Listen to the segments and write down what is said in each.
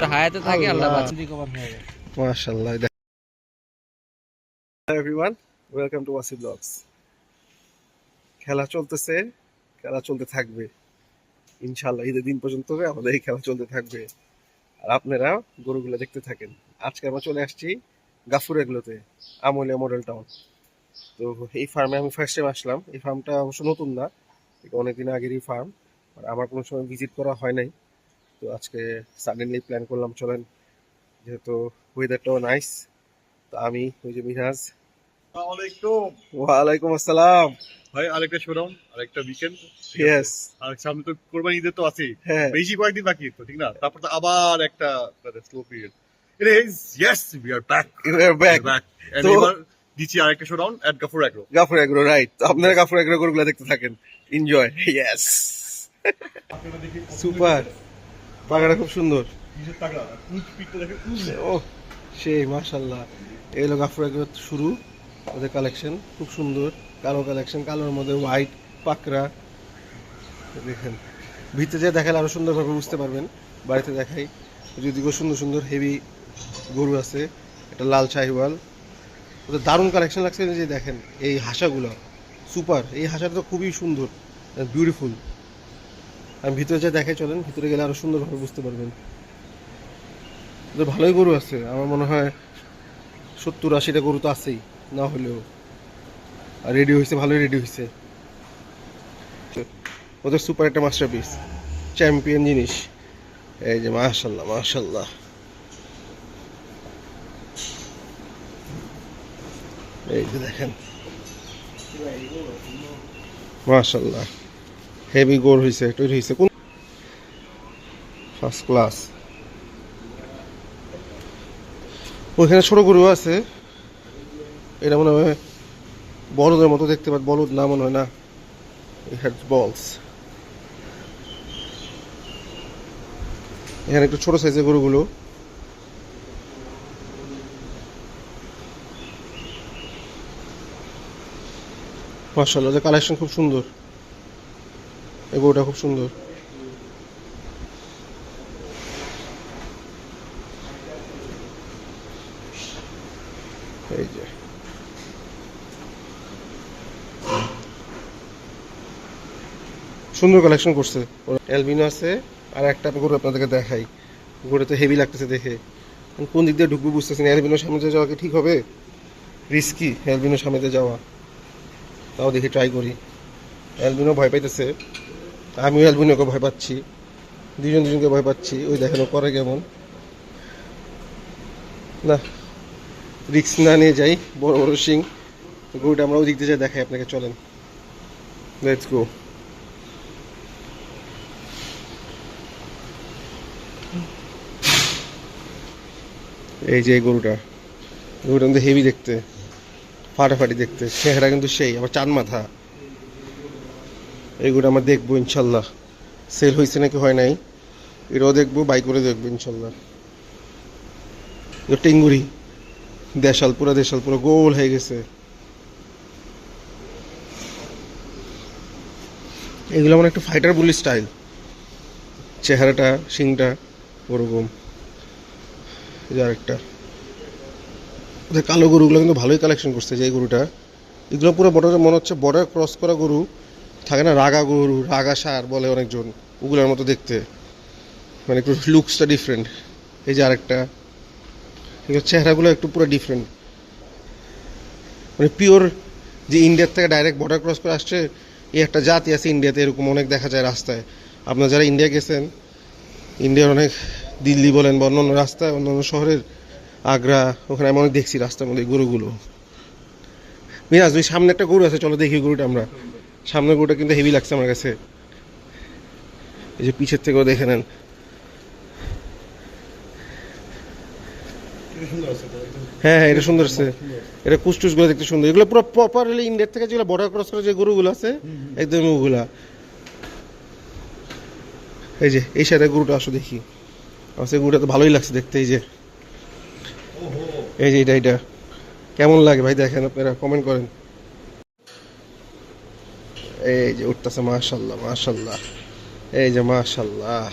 তো হায়াতে থাকে আল্লাহ বাঁচিয়ে রিকভার হয়ে যাবে মাশাআল্লাহ hello everyone welcome to Wasi blogs খেলা চলতেছে খেলা চলতে থাকবে। ইনশাআল্লাহ ঈদের দিন পর্যন্ত আমাদের এই খেলা চলতে থাকবে। আর আপনারা গরুগুলো দেখতে থাকেন। আজকে আমরা চলে আসছি গাফুর এগুলোতে আমলিয়া মডেল টাউন। তো এই ফার্মে আমি ফার্স্ট টাইম আসলাম। এই ফার্মটা অবশ্য নতুন না এটা অনেকদিন আগেরই ফার্ম আর আমার কোনো সময় ভিজিট করা হয় নাই। তো আজকে সাডেনলি প্ল্যান করলাম চলেন। যেহেতু ওয়েদারটাও নাইস তো আমি ওই যে আসসালামাইকুম ওয়ালাইকুম আসসালাম। ভাই আরেকটা আরেকটা উইকেন্ড ইয়েস আর সামনে তো কোরবানি ঈদের তো আছেই। হ্যাঁ। বেশি কয়েকদিন বাকি তো ঠিক না? তারপর তো আবার একটা slow period it is yes we are back you are back and এবার দিচ্ছি আরেকটা showdown at Gafur agro Gafur agro right তো আপনারা গাফুর এগ্রো গরুগুলো দেখতে থাকেন। এনজয় ইয়েস সুপার পাখাটা খুব সুন্দর। ও সেই এই হলো গাফুর শুরু ওদের কালেকশন খুব সুন্দর। কালো কালেকশন কালোর মধ্যে হোয়াইট পাকড়া। দেখেন ভিতরে যে দেখালে আরও সুন্দরভাবে বুঝতে পারবেন। বাড়িতে দেখাই যদিও সুন্দর সুন্দর হেভি গরু আছে এটা লাল শাহিওয়াল। ওদের দারুণ কালেকশন লাগছে যে দেখেন এই হাঁসাগুলো। সুপার এই হাঁসাটা তো খুবই সুন্দর বিউটিফুল আমি ভিতরে যা দেখাই চলেন, ভিতরে গেলে আরও সুন্দরভাবে বুঝতে পারবেন। ভালোই গরু আছে, আমার মনে হয় সত্তর আশিটা গরু তো আছেই, না হলেও। আর রেডি হয়েছে, ভালোই রেডি হয়েছে। ওদের সুপার একটা মাস্টার পিস চ্যাম্পিয়ন জিনিস। এই যে মাশাল্লাহ মাশাল্লাহ। এই যে দেখেন। মাশাল্লাহ। হেভি গোর হয়েছে তৈরি হয়েছে কোন ফার্স্ট ক্লাস ওইখানে ছোট গরু আছে। এটা মনে হয় বলদের মতো দেখতে পাচ্ছি বলদ না মনে হয় না। বলস এখানে একটু ছোট সাইজের গরুগুলো। মার্শাল্লাহ কালেকশন খুব সুন্দর। এই গরুটা খুব সুন্দর। সুন্দর কালেকশন করছে। অ্যালবিনো আছে, আর একটা গরু আপনাদেরকে দেখাই। গরু তো হেভি লাগতেছে দেখে। কোন দিক দিয়ে ঢুকবো বুঝতেছি না। এলবিনোর সামনে যাওয়া কি ঠিক হবে? রিস্কি এলবিনোর সামনে দিয়ে যাওয়া। তাও দেখি ট্রাই করি। অ্যালবিনো ভয় পাইতেছে। আমিও অ্যালবিনোকে ভয় পাচ্ছি দুজন দুজনকে ভয় পাচ্ছি, ওই দেখেন করে কেমন? না রিক্স না নিয়ে যাই, বড় বড় সিং, গরুটা আমরা ওই দিক দিয়ে দেখাই আপনাকে, চলেন। লেটস গো এই যে গরুটা গরুটা কিন্তু হেভি দেখতে, ফাটাফাটি দেখতে, চেহারা কিন্তু সেই, আবার চাঁদ মাথা। এইগুলো আমরা দেখব ইনশাল্লাহ। সেল হয়েছে নাকি হয় নাই? এটাও দেখব বাই করে দেখব ইনশাল্লাহ। এটা টেঙ্গুরি। দেশাল পুরো দেশাল পুরো গোল হয়ে গেছে। এগুলো আমার একটু ফাইটার বুলি স্টাইল চেহারাটা শিংটা ওরকম। এই যে আরেকটা। ওদের কালো গরুগুলো কিন্তু ভালোই কালেকশন করছে যে গরুটা। এগুলো পুরো বর্ডারে মনে হচ্ছে বর্ডার ক্রস করা গরু। থাকে না, রাগা গরু, রাগা সার বলে অনেকজন, ওগুলোর মতো দেখতে। মানে একটু লুকসটা ডিফারেন্ট এই যে আরেকটা চেহারাগুলো একটু পুরো ডিফারেন্ট মানে পিওর যে ইন্ডিয়ার থেকে ডাইরেক্ট বর্ডার ক্রস করে আসছে, এই একটা জাতি আছে ইন্ডিয়াতে এরকম অনেক দেখা যায় রাস্তায়। আপনারা যারা ইন্ডিয়া গেছেন ইন্ডিয়ার অনেক দিল্লি বলেন বা অন্যান্য রাস্তায়, অন্যান্য শহরের আগ্রা, ওখানে আমি অনেক দেখছি রাস্তার মধ্যে গরুগুলো। মিরাজ, ওই সামনে একটা গরু আছে, চলো দেখি গরুটা আমরা। সামনের গরুটা কিন্তু হেভি লাগছে আমার কাছে। এই যে পিছের থেকেও দেখে নেন। হ্যাঁ হ্যাঁ এটা সুন্দর আছে। এটা কুচটুসগুলো দেখতে সুন্দর। এগুলো পুরো প্রপারলি ইন্ডিয়ার থেকে যেগুলো বর্ডার ক্রস করে যে গরুগুলো আছে একদম ওগুলা। এই যে এই সাইডে গরুটা আসো দেখি। আমার সেই গরুটা তো ভালোই লাগছে দেখতে এই যে। এই যে এটা এটা। কেমন লাগে ভাই দেখেন আপনারা কমেন্ট করেন। এই যে উঠতেছে মাশাল্লাহ মাশাল্লাহ এই যে মাশাল্লাহ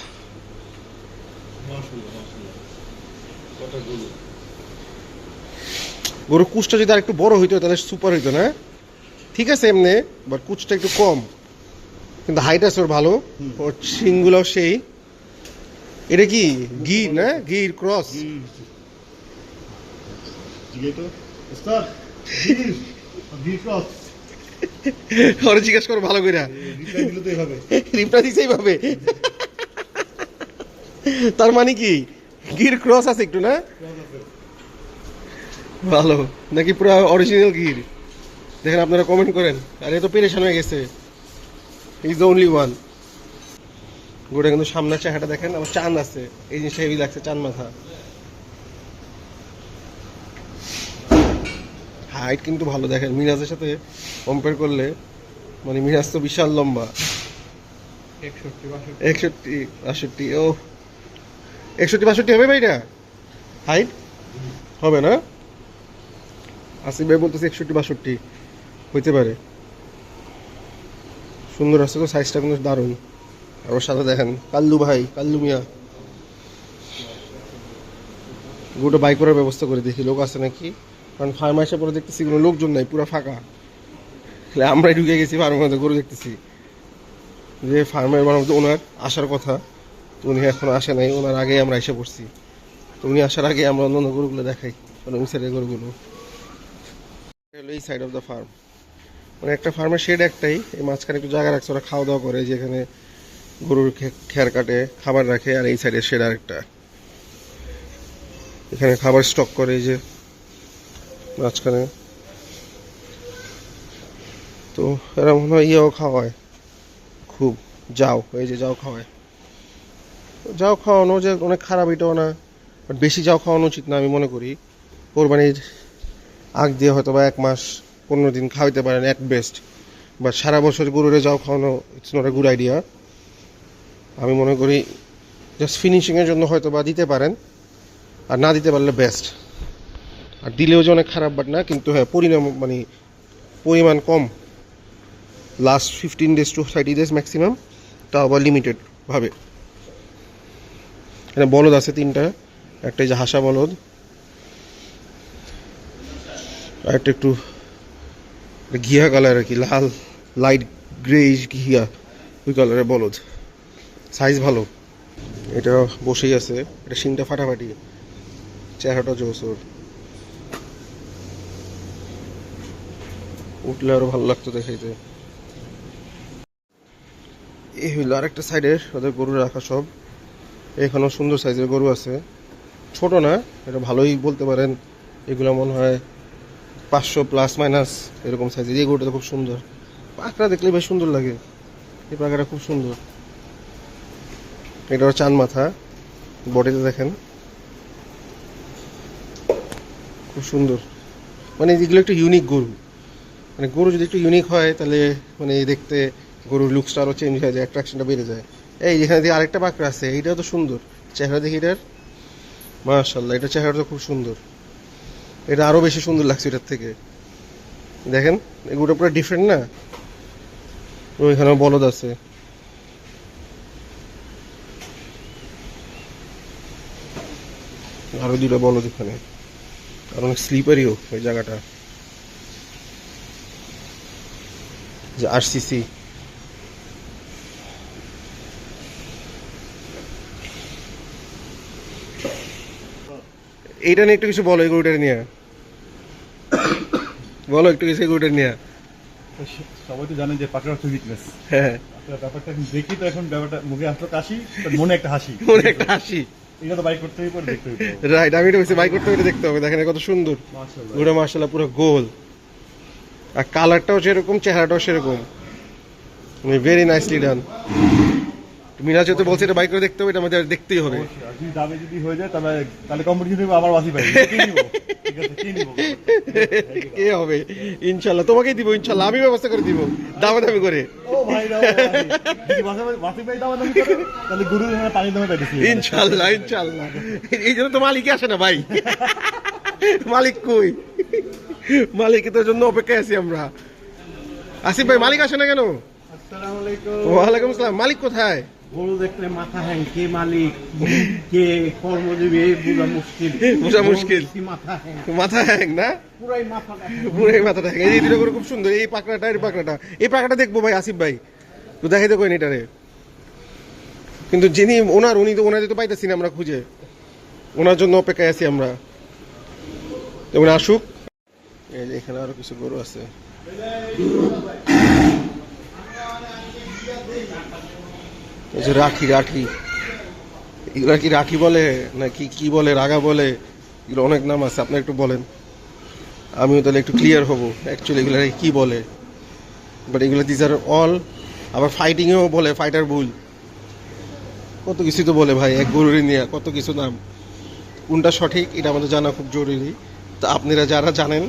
গরু কুচটা যদি আর একটু বড় হইতো তাহলে সুপার হইতো না ঠিক আছে এমনি বাট কুচটা একটু কম কিন্তু হাইট আছে ওর ভালো ওর শিংগুলোও সেই এটা কি গির না গির ক্রস Direito. Está? ওরা জিজ্ঞেস করো ভালো করে রিপ্লাই দিছেই পাবে তার মানে কি? গির ক্রস আছে একটু না? ভালো। নাকি পুরো অরিজিনাল গির? দেখেন আপনারা কমেন্ট করেন। আর এ তো পেরেশান হয়ে গেছে। ইজ দ্য অনলি ওয়ান গোটা কিন্তু সামনের চেহারাটা দেখেন আমার চাঁদ আছে। এই জিনিসটা হেভি লাগছে চাঁদ মাথা। হাইট কিন্তু ভালো দেখেন মিরাজের সাথে কম্পেয়ার করলে মানে মিরাজ তো বিশাল লম্বা। একষট্টি বাষট্টি। ও। একষট্টি বাষট্টি হবে ভাইটা হাইট? হবে না? আসিফ ভাই বলতেছে একষট্টি বাষট্টি। হইতে পারে। সুন্দর আছে তো সাইজটা কিন্তু দারুণ। আর ওর সাথে দেখেন কাল্লু ভাই কাল্লু মিয়া। গোটা বাইক করার ব্যবস্থা করে দেখি। লোক আছে নাকি? কারণ ফার্মে এসে পরে দেখতেছি কোনো লোকজন নাই, পুরো ফাঁকা। তাহলে আমরাই ঢুকে গেছি ফার্মের মধ্যে, গরু দেখতেছি। যে ফার্মের মানে ওনার আসার কথা তো উনি এখনও আসে নাই, ওনার আগে আমরা এসে পড়ছি। তো উনি আসার আগে আমরা অন্য অন্য গরুগুলো দেখাই মানে ওই সাইডের গরুগুলো। এই সাইড অফ দ্য ফার্ম মানে একটা ফার্মের শেড একটাই, এই মাঝখানে একটু জায়গা রাখছে, ওরা খাওয়া দাওয়া করে যেখানে গরুর খেয়ার কাটে, খাবার রাখে, আর এই সাইডে শেড আরেকটা। এখানে খাবার স্টক করে, এই যে মাঝখানে। তো এরা মনে হয় ইয়েও খাওয়ায়। খুব যাও, এই যে যাও খাওয়ায়। যাও খাওয়ানো যে অনেক খারাপ এটাও না বাট বেশি যাও খাওয়ানো উচিত না আমি মনে করি। কোরবানির আগ দিয়ে হয়তো বা এক মাস, পনেরো দিন খাওয়াইতে পারেন এক বেস্ট বা সারা বছর গরুরে যাও খাওয়ানো it's not a good idea আমি মনে করি জাস্ট ফিনিশিংয়ের জন্য হয়তো বা দিতে পারেন, আর না দিতে পারলে বেস্ট আর দিলেও যে অনেক খারাপ বাট না, কিন্তু হ্যাঁ পরিণাম মানে পরিমাণ কম। Last fifteen days to thirty days maximum তাও আবার লিমিটেডভাবে এখানে বলদ আছে তিনটা, একটা যে হাসা বলদ, আর একটা একটু ঘিয়া কালার আর কি, লাল লাইট গ্রেইশ ঘিয়া ওই কালারের বলদ। সাইজ ভালো। এটা বসেই আছে, এটা শিংটা ফাটাফাটি। চেহারাটা জোসোর। উঠলে আরও ভালো লাগতো দেখাইতে। এই হইল আরেকটা সাইডের ওদের গরু রাখা সব। এখানেও সুন্দর সাইজের গরু আছে। ছোট না, এটা ভালোই বলতে পারেন। এগুলো মনে হয় পাঁচশো প্লাস মাইনাস এরকম সাইজের। এই গরুটা খুব সুন্দর। পাখরা দেখলে বেশ সুন্দর লাগে। এই পাখাটা খুব সুন্দর। এটা চান মাথা। বডিতে দেখেন। খুব সুন্দর। মানে এগুলো একটা ইউনিক গরু। মানে গরু যদি একটু ইউনিক হয়, তাহলে মানে দেখতে গরুর লুকসটা আরও চেঞ্জ হয়ে যায় অ্যাট্রাকশনটা বেড়ে যায়। এই যেখানে দিয়ে আরেকটা বাঁকড়া আছে, এইটাও তো সুন্দর। চেহারা দেখি এটার? মাশাল্লাহ এটা চেহারা তো খুব সুন্দর। এটা আরও বেশি সুন্দর লাগছে এটার থেকে। দেখেন, এগুলো পুরো ডিফারেন্ট না? ওইখানেও বলদ আছে। আরও দুটো বলদ এখানে। আর অনেক স্লিপারিও ওই জায়গাটা। যে আরসিসি এইটা নিয়ে একটু কিছু বলো এই গরুটা নিয়ে। বলো একটু কিছু এই গরুটা নিয়ে। সবাই তো জানেন যে পাকড়া হচ্ছে উইকনেস হ্যাঁ ব্যাপারটা এখন দেখি তো এখন ব্যাপারটা। মুখে আসলো কাশি মনে একটা হাসি। মনে একটা হাসি। এটা তো বাইক করতে হবে দেখতে হবে। রাইট আমি এটা বলছি বাই করতে হবে দেখতে হবে। দেখেন কত সুন্দর। মাশাআল্লাহ। গরুটা মার্শাল্লাহ পুরো গোল। আর কালারটাও সেরকম চেহারাটাও সেরকম। ভেরি নাইসলি ডান মিরাজ তো বলছে এটা বাই করে দেখতে হবে এটা আমাদের দেখতেই হবে। দামে যদি হয়ে যায় তাহলে তাহলে কম্পিটিশন হবে আবার পাই কি হবে? ইনশাল্লাহ তোমাকেই দিব ইনশাল্লাহ। আমি ব্যবস্থা করে দিব দামা দামি করে ইনশাল্লাহ ইনশাল্লাহ। এই জন্য তো মালিক আসে না ভাই। মালিক কই? মালিকের জন্য অপেক্ষায় আছি আমরা। আসিফ ভাই মালিক আসে না কেন? ওয়ালাইকুম আসসালাম। মালিক কোথায়? গরু দেখলে মাথা হ্যাং কে মালিক? কে কর্মজীবী? বোঝা মুশকিল। বোঝা মুশকিল। মাথা হ্যাং। মাথা হ্যাং না? পুরাই মাথাটা হ্যাং। মাথাটা হ্যাং। এই দুটো খুব সুন্দর এই পাকড়াটা এই পাকড়াটা। এই পাকড়াটা দেখব ভাই আসিফ ভাই। তো দেখাইতে কই এটারে। কিন্তু যিনি ওনার উনি তো ওনাদের তো পাইতেছি না আমরা খুঁজে। ওনার জন্য অপেক্ষায় আছি আমরা। উনি আসুক। এখানে আরও কিছু গরু আছে। রাখি রাখি। এগুলা কি রাখি বলে না কি বলে, রাগা বলে? এগুলো অনেক নাম আছে, আপনি একটু বলেন। আমিও তাহলে একটু ক্লিয়ার হব অ্যাকচুয়ালি এগুলো কি বলে? বাট এগুলো দিস আর অল আবার ফাইটিংয়েও বলে ফাইটার বুল কত কিছু তো বলে ভাই, এক গরুরই নিয়ে কত কিছু নাম। কোনটা সঠিক, এটা আমাদের জানা খুব জরুরি। তা আপনারা যারা জানেন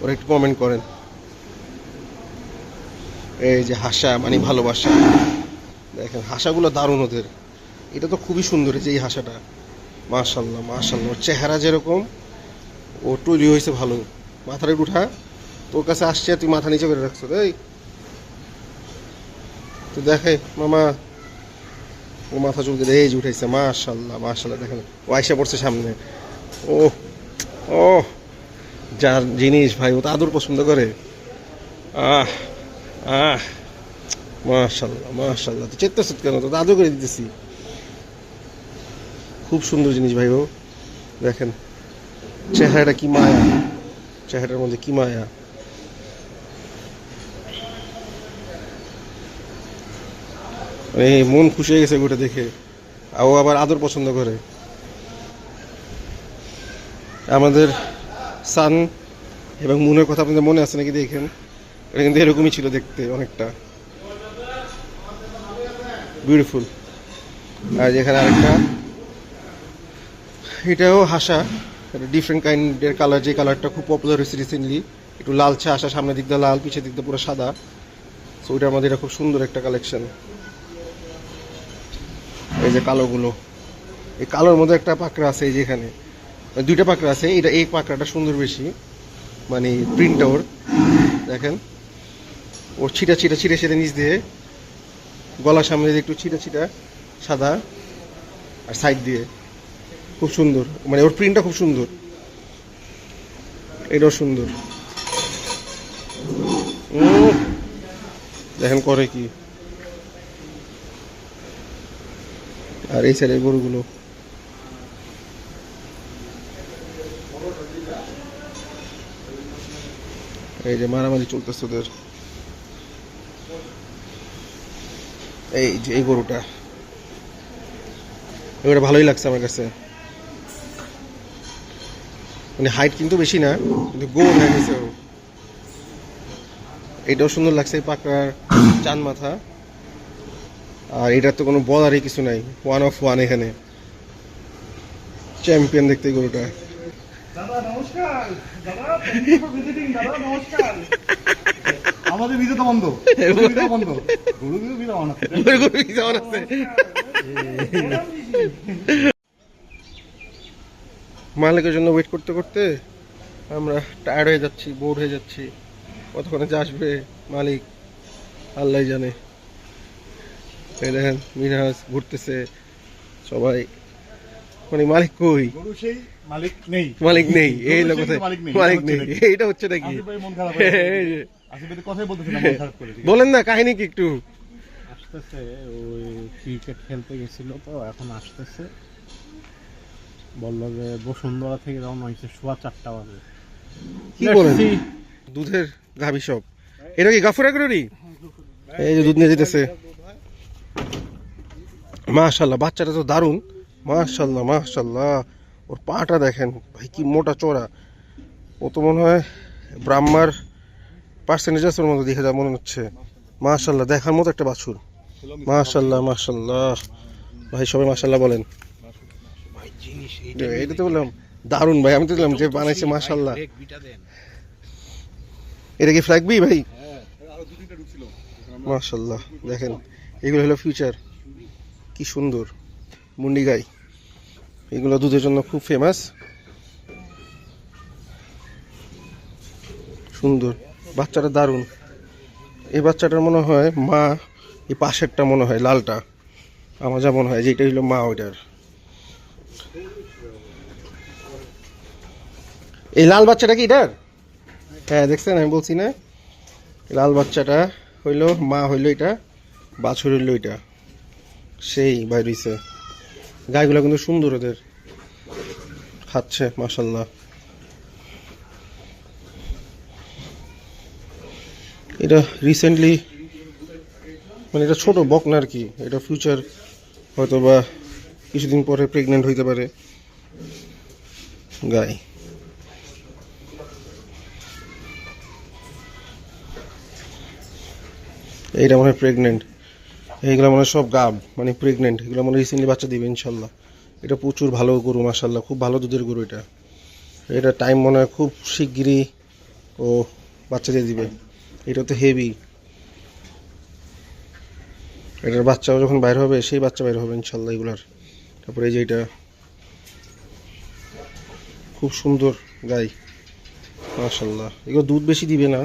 ওরা একটু কমেন্ট করেন। এই যে হাসা মানে ভালোবাসা। দেখেন, হাসাগুলো দারুণ ওদের। এটা তো খুবই সুন্দর যে এই হাসাটা। মাশাল্লাহ মাশাল্লাহ ওর চেহারা যেরকম, ও তৈরি হয়েছে ভালো। মাথার একটু উঠা, তোর কাছে আসছে, তুই মাথা নিচে করে রাখছো। এই। তো দেখে, মামা ও মাথা চুলকে এই যে উঠাইছে। মাশাল্লাহ মাশাল্লাহ দেখেন, ও আইসা পড়ছে সামনে। ও ও যার জিনিস ভাই ও তো আদর পছন্দ করে। আহ আহ মাশাল্লাহ মাশাল্লাহ তো চেত্তাস কেন তো আদর করে দিতেছি। খুব সুন্দর জিনিস ভাই ও। দেখেন, চেহারাটা কি মায়া। চেহারাটার মধ্যে কি মায়া। মানে মন খুশি হয়ে গেছে গোটা দেখে। ও আবার আদর পছন্দ করে। আমাদের সান এবং মুনের কথা আপনাদের মনে আছে নাকি দেখেন? এটা কিন্তু এরকমই ছিল দেখতে অনেকটা। বিউটিফুল আর এখানে আরেকটা। এটাও হাসা। এটা ডিফারেন্ট কাইন্ডের কালার যে কালারটা খুব পপুলার হয়েছে রিসেন্টলি একটু লালচে আসা সামনের দিক দিয়ে লাল, পিছের দিক দিয়ে পুরো সাদা। সো ওইটার মধ্যে এটা খুব সুন্দর একটা কালেকশন এই যে কালোগুলো। এই কালোর মধ্যে একটা পাকড়া আছে এই যে এখানে। মানে দুইটা পাকড়া আছে, এটা এই পাকড়াটা সুন্দর বেশি মানে প্রিন্টটা ওর, দেখেন। ওর ছিটা ছিটা, ছিটে ছিটে নিচ দিয়ে, গলার সামনে দিয়ে একটু ছিটা ছিটা, সাদা, আর সাইড দিয়ে। খুব সুন্দর মানে ওর প্রিন্টটা খুব সুন্দর। এটাও সুন্দর। দেখেন করে কি। আর এই সাইডের গরুগুলো। এই যে মারামারি চলতেছে ওদের। এই যে এই গরুটা। এবারে ভালোই লাগছে আমার কাছে। মানে হাইট কিন্তু বেশি না, কিন্তু গোল হয়ে গেছে এটাও সুন্দর লাগছে এই পাকড়ার চান মাথা। আর এটার তো কোনো বলারই কিছু নাই। ওয়ান অফ ওয়ান এখানে। চ্যাম্পিয়ন দেখতে গরুটা। দাদা নমস্কার। দাদা ভিজিটিং দাদা নমস্কার। আমাদের ভিজা তো বন্ধ। ভিজা বন্ধ। গরু কিন্তু ভিজা অন আছে। গরু গরু কি আছে। মালিকের জন্য ওয়েট করতে করতে আমরা টায়ার্ড হয়ে যাচ্ছি বোর হয়ে যাচ্ছি। কতক্ষণে যে আসবে মালিক? আল্লাহ জানে। এই দেখেন মিনহাজ ঘুরতেছে। সবাই মানে মালিক কই? গরু সেই মালিক নেই। মালিক নেই এই লোক মালিক নেই? এইটা হচ্ছে নাকি? আসিফ ভাই মন খারাপ এই যে, আসিফ ভাই তো কথাই বলতেছে না মন খারাপ করে ঠিক আছে? বলেন না কাহিনী কি একটু? আসতেছে ওই ক্রিকেট খেলতে গেছিল তো এখন আসতেছে। বলল যে বসুন্ধরা থেকে রওনা হয়েছে সোয়া চারটা বাজে। কি বলেন? দুধের গাভী সব। এটা কি গাফুরা করি এই যে দুধ নিয়ে যেতেছে। মাশাল্লাহ বাচ্চাটা তো দারুণ। মাশাল্লাহ মাশাল্লাহ। ওর পাটা দেখেন ভাই কি মোটা চোরা ও তো মনে হয় ব্রাহ্মার পার্সেন্টেজ আছে ওর মতো দেখে যা মনে হচ্ছে। মাশাল্লাহ দেখার মতো একটা বাছুর। মাশাল্লাহ মাশাল্লাহ। ভাই সবাই মাশাল্লাহ বলেন। এটা তো বললাম দারুণ ভাই আমি তো বললাম যে বানাইছে মাশাল্লাহ। এটা কি ফ্ল্যাগ বি ভাই? মাশাল্লাহ দেখেন এগুলো হলো ফিউচার কি সুন্দর মুন্ডি গাই। এগুলো দুধের জন্য খুব ফেমাস সুন্দর। বাচ্চাটা দারুণ। এই বাচ্চাটার মনে হয় মা, এই পাশেরটা মনে হয় লালটা। আমার যা মনে হয় যে এটা হইল মা ওইটার। এই লাল বাচ্চাটা কি এটার? হ্যাঁ দেখছেন? আমি বলছি না। লাল বাচ্চাটা হইল, মা হইল এটা, বাছুর হইল এটা। সেই বাইর গাইগুলো কিন্তু সুন্দর ওদের। খাচ্ছে মাসাল্লাহ এটা রিসেন্টলি মানে এটা ছোট বক না আর কি, এটা ফিউচার হয়তো বা কিছুদিন পরে প্রেগনেন্ট হইতে পারে। গাই। এইটা মনে হয় প্রেগনেন্ট এইগুলো মনে সব গাব মানে প্রেগনেন্ট এগুলো মনে রিসেন্টলি বাচ্চা দিবে, ইনশাল্লাহ। এটা প্রচুর ভালো গরু মাসাল্লাহ খুব ভালো দুধের গরু এটা। এটা টাইম মনে হয় খুব শিগগিরই ও বাচ্চা দিয়ে দিবে। এটা তো হেভি এটার বাচ্চাও যখন বাইর হবে, সেই বাচ্চা বাইর হবে, ইনশাল্লাহ, এগুলার। তারপরে এই যে এটা, খুব সুন্দর গাই, মাশাল্লাহ। এগুলো দুধ বেশি দিবে না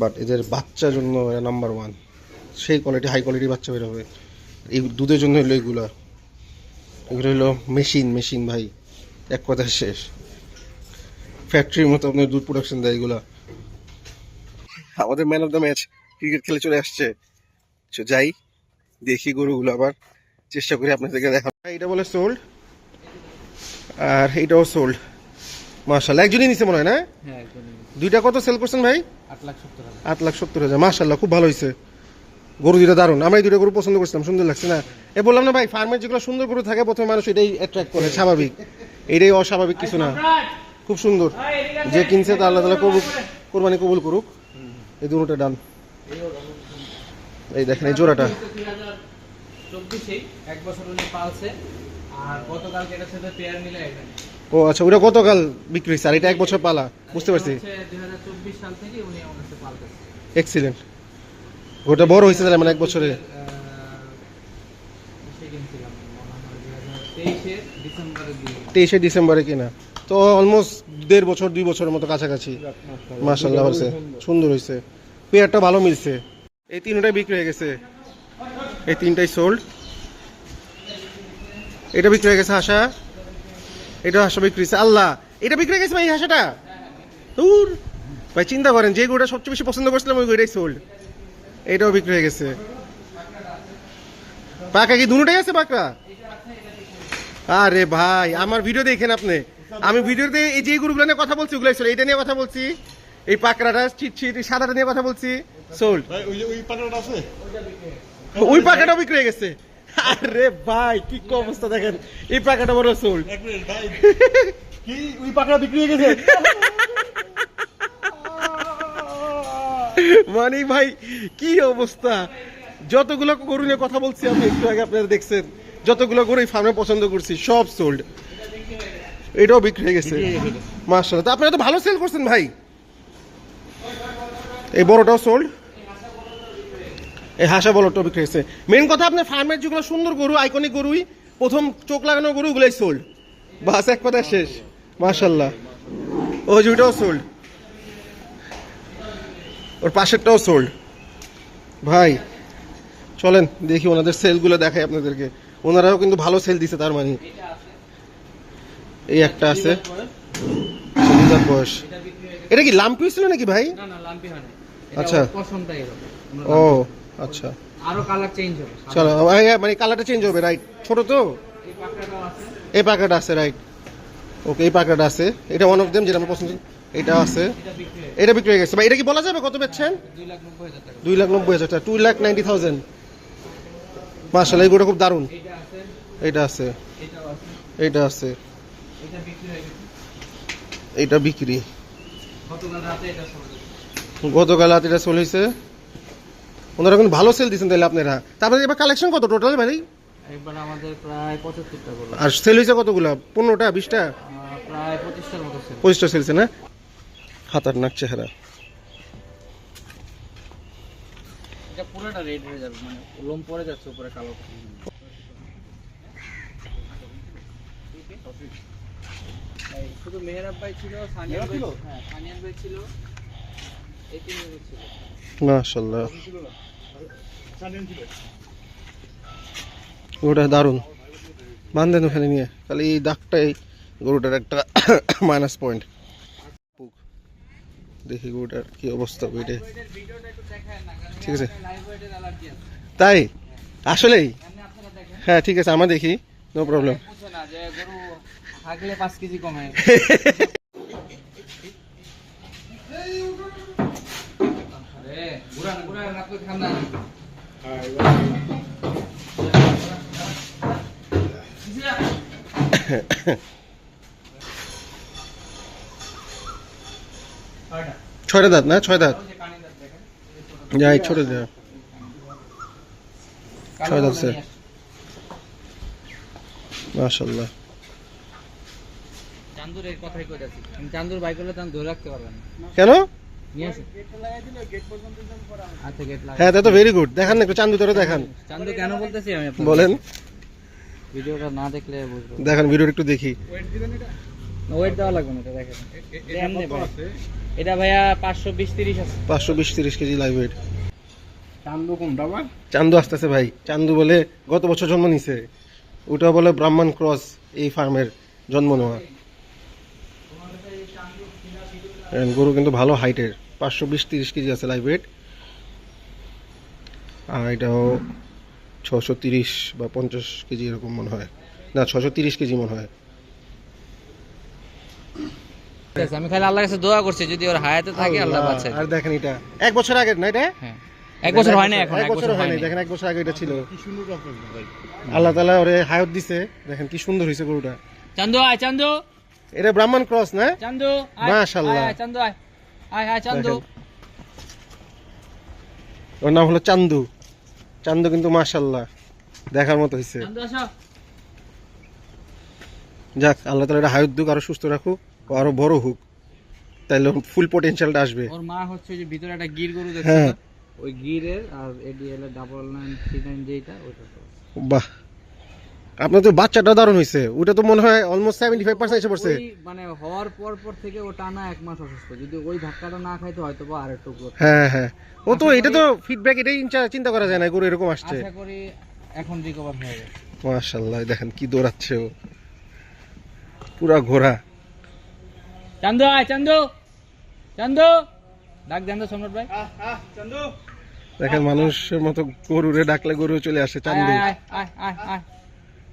বাট এদের বাচ্চার জন্য এরা নাম্বার ওয়ান সেই কোয়ালিটি হাই কোয়ালিটির বাচ্চা বের হবে। এই দুধের জন্য হলো এগুলা। এগুলো হলো মেশিন মেশিন ভাই। এক কথায় শেষ। ফ্যাক্টরির মতো আপনার দুধ প্রোডাকশন দেয় এগুলা। আমাদের man of the match cricket খেলে চলে আসছে। তো যাই দেখি গরুগুলো আবার। চেষ্টা করি আপনাদেরকে দেখা এটা বলে সোল্ড আর এইটাও সোল্ড মার্শাল্লাহ একজনই নিছে মনে হয় না? হ্যাঁ দুইটা কত সেল করছেন ভাই? আট লাখ সত্তর হাজার। আট লাখ সত্তর হাজার মার্শাল্লাহ খুব ভালো হয়েছে গরু দুইটা দারুণ। আমরা এই দুটো গরু পছন্দ করছিলাম সুন্দর লাগছে না? এ বললাম না ভাই ফার্মের যেগুলো সুন্দর গরু থাকে প্রথমে মানুষ এটাই অ্যাট্রাক্ট করে স্বাভাবিক। এটাই অস্বাভাবিক কিছু না। খুব সুন্দর। যে কিনছে তা আল্লাহ তালা কবুল কোরবানি কবুল করুক। এই দুটোটা ডান। এই দেখেন এই জোড়াটা। ও আচ্ছা ওটা গতকাল বিক্রি হয়েছে আর এটা এক বছর পালা। বুঝতে পারছি। এক্সিলেন্ট ওটা বড় হয়েছে তাহলে মানে এক বছরে? তেইশে ডিসেম্বরে কিনা। তো অলমোস্ট দেড় বছর, দুই বছরের মতো কাছাকাছি। মার্শাল্লাহ হয়েছে। সুন্দর হয়েছে। পেয়ারটা ভালো মিলছে। এই তিনটাই বিক্রি হয়ে গেছে। এই তিনটাই সোল্ড এটা বিক্রি হয়ে গেছে হাসা। এটা হাসা বিক্রি হয়েছে। আল্লাহ! এটা বিক্রি হয়ে গেছে ভাই হাসাটা? দূর! ভাই, চিন্তা করেন, যে গরুটা সবচেয়ে বেশি পছন্দ করছিলাম, ওই গরুটাই সোল্ড এটাও বিক্রি হয়ে গেছে। পাকা কি দুটোটাই আছে পাকা? আরে ভাই আমার ভিডিও দেখেন আপনি। আমি ভিডিওতে এই যে গরুগুলো নিয়ে কথা বলছি ওগুলো ছিল এটা নিয়ে কথা বলছি। এই পাকড়াটা চিট চিট এই সাদাটা নিয়ে কথা বলছি। সোল্ড ওই পাকাটাও বিক্রি হয়ে গেছে। আরে ভাই কি অবস্থা দেখেন। এই পাকাটা বড় সোল্ড কি? ওই পাকড়া বিক্রি হয়ে গেছে? মানে ভাই কি অবস্থা? যতগুলো গরু নিয়ে কথা বলছি আমি একটু আগে আপনারা দেখছেন যতগুলো গরু এই ফার্মে পছন্দ করছি সব সোল্ড এটাও বিক্রি হয়ে গেছে। মার্শাল তা আপনারা তো ভালো সেল করছেন ভাই। এই বড়টাও সোল্ড এই হাসা বড়টাও বিক্রি হয়েছে। মেন কথা আপনার ফার্মের যেগুলো সুন্দর গরু আইকনিক গরুই প্রথম চোখ লাগানো গরু ওগুলোই সোল্ড বাস এক কথা শেষ। মার্শাল্লাহ ও জুটাও সোল্ড ওর পাশেরটাও সোল্ড ভাই চলেন দেখি ওনাদের সেলগুলো দেখাই আপনাদেরকে। ওনারাও কিন্তু ভালো সেল দিছে তার মানে। এই একটা আছে। বয়স। এটা কি লাম্পি ছিল নাকি ভাই? না না লাম্পি না আচ্ছা। ও আচ্ছা। আরও কালার চেঞ্জ হবে চলো হ্যাঁ, মানে কালারটা চেঞ্জ হবে রাইট ছোট তো? এই পাকড়াটাও আছে। এই পাকাটা আছে রাইট ওকে এই পাকাটা আছে। এটা ওয়ান অফ দেম যেটা আমার পছন্দ এটা আছে। এটা বিক্রি হয়ে গেছে। ভাই এটা কি বলা যাবে কত বেচছেন? দুই লাখ নব্বই হাজার টাকা। Two lakh ninety thousand. Marshal এইগুলো খুব দারুণ। এটা আছে। এটা আছে। এটা বিক্রি। গতকাল রাতে এটা চলেছে ওনারা এখন ভালো সেল দিচ্ছেন তাহলে আপনারা। তারপরে এবার কালেকশন কত টোটাল ভাই? একবার আমাদের প্রায় পঁচাত্তরটা আর সেল হয়েছে কতগুলা? পনেরোটা বিশটা? প্রায় পঁচিশটার মতো পঁচিশটা সেলছে না? খাতারনাক চেহারা। এটা পুরোটা রেড হয়ে যাবে মানে লোম পড়ে যাচ্ছে উপরে কালো এই শুধু মেহরাব ভাই ছিল সানিয়ান ভাই হ্যাঁ সানিয়ান ভাই ছিল এই তিনজনই ছিল। মাশাল্লাহ গরুটা দারুণ। বান্ধেন ওখানে নিয়ে। তাহলে এই দাগটাই গরুটার একটা মাইনাস পয়েন্ট দেখি গরুটার কি অবস্থা কারণ ঠিক আছে। তাই? আসলেই? হ্যাঁ ঠিক আছে আমরা দেখি। নো প্রবলেম বুঝছে না যে গরু হাগলে পাঁচ কেজি কমে আরে ছয়টা দাঁত না? ছয় দাঁত? যাই ছোট যা ছয় দাঁত স্যার। মাশাল্লাহ চান্দুর এই কথাই কই যাচ্ছি চান্দুর বাইক হলে চান্দুর ধরে রাখতে পারবেন না। কেন? আচ্ছা হ্যাঁ তা তো ভেরি গুড দেখান না একটু চান্দু তোরে দেখান। চান্দু কেন বলতেছি আমি? বলেন। ভিডিওটা না দেখলে বুঝব। দেখান ভিডিওটা একটু দেখি। ওয়েট দেওয়া লাগবে না এটা দেখেন। এটা ভাইয়া পাঁচশো বিশ তিরিশ আছে। পাঁচশো বিশ তিরিশ কেজি চান্দু কোনটা আবার? চান্দু আসতেছে ভাই। চান্দু বলে গত বছর জন্ম নিছে। ওটা বলে ব্রাহ্মণ ক্রস এই ফার্মের জন্ম নেওয়া। গরু কিন্তু ভালো হাইটের পাঁচশো বিশ তিরিশ কেজি আছে লাইভ ওয়েট আর এটাও ছশো তিরিশ বা পঞ্চাশ কেজি এরকম মনে হয়। না ছশো তিরিশ কেজি মনে হয়। আমি খালি আল্লাহর কাছে দোয়া করছি যদি ওর হায়াতে থাকে আল্লাহ বাঁচায়। আর দেখেন এটা এক বছর আগের না এটা? হ্যাঁ। এক বছর হয় না এখন এক বছর হয় হয়নি। দেখেন এক বছর আগে এটা ছিল। কি সুন্দর ভাই। আল্লাহ তালা ওরে হায়ত দিছে দেখেন কি সুন্দর হয়েছে গরুটা। চান্দু আয় চান্দু। এটা ব্রাহ্মণ ক্রস না? চান্দু আয়, মাশাআল্লাহ। আয়, চান্দু আয়। আয় আয় চান্দু। ওর নাম হলো চান্দু। চান্দু কিন্তু মাশাল্লাহ দেখার মতো হয়েছে চান্দু আসো। যাক আল্লাহ তালা এটা হায়ত দুক আরও সুস্থ রাখুক আরও বড় হোক। তাইলে ফুল পোটেনশিয়ালটা আসবে। ওর মা হচ্ছে যে ভিতরে একটা গির গরু দেখছ হ্যাঁ। না? ওই গিরের আর এডিএল এর ডাবল নাইন থ্রি নাইন যেটা ওইটা। বাহ। আপনার তো বাচ্চাটা দারুণ হয়েছে ওটা তো মনে হয় অলমোস্ট সেভেন্টি ফাইভ পার্সেন্ট এসে পড়ছে। মানে হওয়ার পর পর থেকে ও টানা এক মাস অসুস্থ। যদি ওই ধাক্কাটা না খাইতো হয়তো বা আর একটু হ্যাঁ হ্যাঁ। ও তো এটা তো ফিডব্যাক এটাই চিন্তা- করা যায় না গরু এরকম আসছে। আশা করি এখন রিকভার হয়ে গেছে। মাশাল্লাহ দেখেন কি দৌড়াচ্ছে ও। পুরা ঘোড়া। চান্দু আয় চান্দু। চান্দু। ডাক দেন তো সম্রাট ভাই। চান্দু। দেখেন মানুষের মতো গরুরে ডাকলে গরু চলে আসে চান্দু। আয়, আয়, আয়, আয়।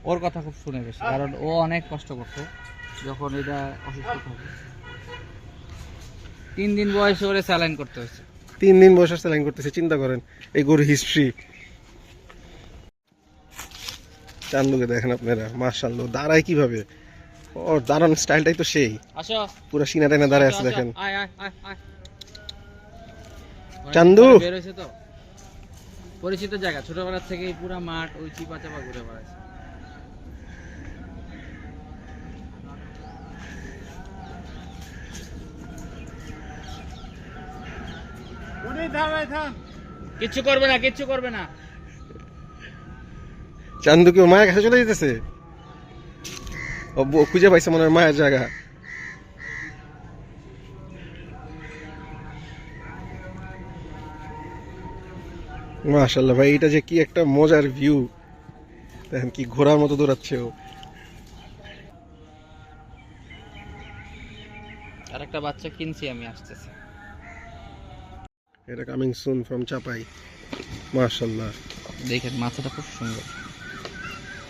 ওর কথা খুব শুনে গেছে কারণ ও অনেক কষ্ট করতো যখন এটা অসুস্থ থাকে তিন দিন বয়সে ওরে স্যালাইন করতে হয়েছে। তিন দিন বয়সে আসতে লাইন করতেছে চিন্তা করেন এই গরু হিস্ট্রি চান্দুকে দেখেন আপনারা মার্শাল্লাহ দাঁড়ায় কীভাবে? ওর দাঁড়ানোর স্টাইলটাই তো সেই। আসো। পুরো সিনা টাইনা দাঁড়ায় আছে দেখেন। আয়, আয়, আয়, আয়। চান্দু। বের তো। পরিচিত জায়গা ছোটবেলার থেকেই পুরা মাঠ ওই চিপা চাপা ঘুরে বেড়াচ্ছে। কিচ্ছু করবে না কিচ্ছু করবে না। চান্দু কি মায়ের কাছে চলে যেতেছে? ও খুঁজে পাইছে মনে হয় মায়ের জায়গা মাশাল্লাহ ভাই এটা যে কি একটা মজার ভিউ দেখেন কি ঘোড়ার মতো দৌড়াচ্ছে ও। আর একটা বাচ্চা কিনছি আমি আসতেছে। এটা কামিং সুন ফ্রম চাপাই মাশাল্লাহ দেখেন মাথাটা খুব সুন্দর।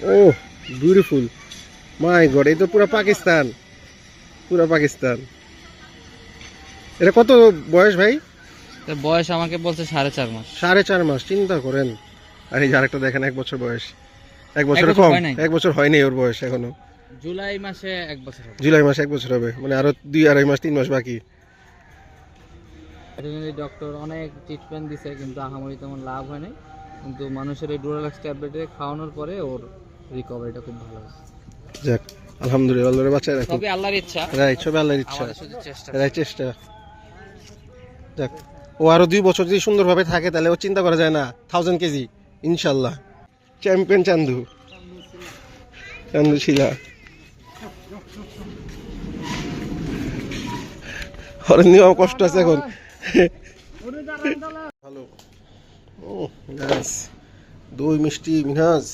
ও বিউটিফুল মাই গড এই তো পুরো পাকিস্তান। পুরো পাকিস্তান। এটা কত বয়স ভাই? বয়স আমাকে বলছে সাড়ে চার মাস। সাড়ে চার মাস চিন্তা করেন। আর এই যে আরেকটা দেখেন এক বছর বয়স। এক বছর কম এক বছর হয়নি ওর বয়স এখনও। জুলাই মাসে এক বছর হবে। জুলাই মাসে এক বছর হবে মানে আরও দুই আড়াই মাস তিন মাস বাকি। ডক্টর অনেক ট্রিটমেন্ট দিছে কিন্তু আহামরি তেমন লাভ হয় নাই। কিন্তু মানুষের এই ডোরালাক্স ট্যাবলেটে খাওয়ানোর পরে ওর রিকভারিটা খুব ভালো হয়েছে। যাক আলহামদুলিল্লাহ আল্লাহর বাচ্চায় রাখুন তবে আল্লাহর ইচ্ছা। রাইট সবে আল্লাহর ইচ্ছা। আমাদের শুধু চেষ্টা। রাইট চেষ্টা। যাক ও আরও দুই বছর যদি সুন্দরভাবে থাকে তাহলে ও চিন্তা করা যায় না। থাউজেন্ড কেজি ইনশাল্লাহ চ্যাম্পিয়ন চান্দু। চান্দু শিলা। ওর নিয়ে কষ্ট আছে এখন। ভালো ও দই মিষ্টি মিনাজ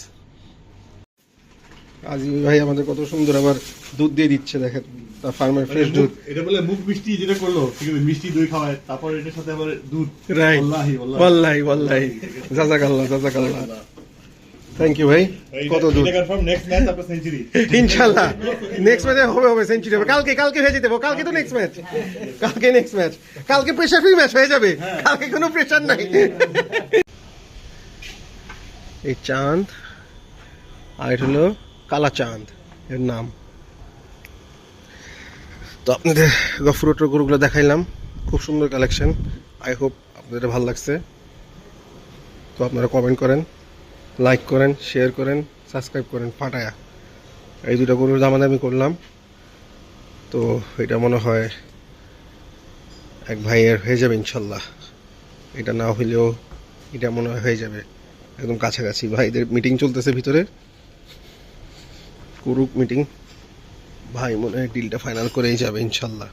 আজি ভাই আমাদের কত সুন্দর আবার দুধ দিয়ে দিচ্ছে দেখেন। তার ফার্মের ফ্রেশ দুধ। এটা বলে মুখ মিষ্টি যেটা করল ঠিক আছে মিষ্টি দই খাওয়ায় তারপর এটার সাথে আবার দুধ। রাইট ওয়াল্লাহি ওয়াল্লাহি। ওয়াল্লাহি জাজাকাল্লাহ জাজাকাল্লাহ। থ্যাংক ইউ ভাই। কত দুধ? কনফার্ম নেক্সট ম্যাচ আপনার সেঞ্চুরি ইনশাল্লাহ। নেক্সট ম্যাচে হবে হবে সেঞ্চুরি হবে। কালকে কালকে হয়ে যেতে। কালকে তো নেক্সট ম্যাচ কালকে নেক্সট ম্যাচ কালকে প্রেশার ফ্রি ম্যাচ হয়ে যাবে। কালকে কোনো প্রেশার নাই। এই চাঁদ আর হলো কালা চাঁদ এর নাম। তো আপনাদের গফরোটের গরুগুলো দেখাইলাম। খুব সুন্দর কালেকশন আই হোপ আপনাদের ভালো লাগছে। তো আপনারা কমেন্ট করেন লাইক করেন শেয়ার করেন সাবস্ক্রাইব করেন, ফাটায়া। এই দুটো গরুর দামাদামি করলাম। তো এটা মনে হয় এক ভাইয়ের হয়ে যাবে ইনশাল্লাহ। এটা না হইলেও এটা মনে হয় হয়ে যাবে। একদম কাছাকাছি। ভাইদের মিটিং চলতেছে ভিতরে। করুক মিটিং ভাই মনে হয় ডিলটা ফাইনাল করেই যাবে ইনশাল্লাহ।